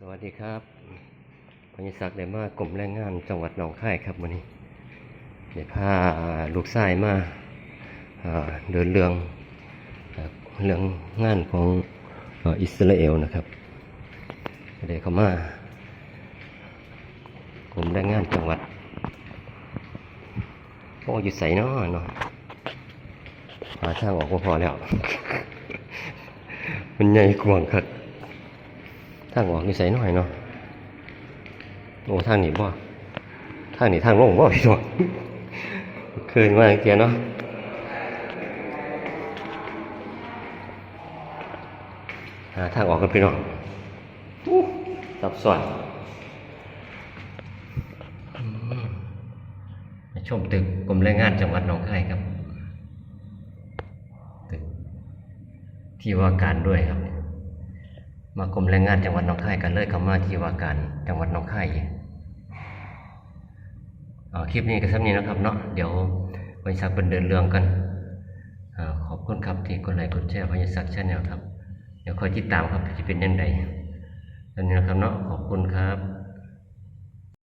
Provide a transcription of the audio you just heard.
สวัสดีครับพญศักดิ์ได้มากรมแรงงานจังหวัดหนองคายครับวันนี้ได้พาลูกชายมาเดินเรื่องเรื่องงานของอิสราเอลนะครับได้เข้ามากรมแรงงานจังหวัดโอ้อยู่ใส่นาะเนาะหาทางออกก็พอแล้ว มันใหญ่กว้างครับ ทางออกนี่ใส่หน่อยเนาะโอ้ทางนี้บ่ทางนี้ทางลงบ่พี่น้องคืนมาเกียเนาะหาทางออกกันพี่น้องซับซ้อนชมตึกกรมแรงงานจังหวัดหนองคายครับ ตึกที่ว่าการด้วยครับ มากรมแรงงานจังหวัดหนองคายกันเลยเข้ามาที่ว่าการจังหวัดหนองคายคลิปนี้ก็สักนี้นะครับเนาะเดี๋ยวบริษัทเป็นเดินเรื่องกันอขอบคุณครับที่กดไลค์กดแชร์บริษัทชาแนลครับ เดี๋ยวคอยติดตามครับจะเป็นยังไงตอนนี้นะครับเนาะขอบคุณครับ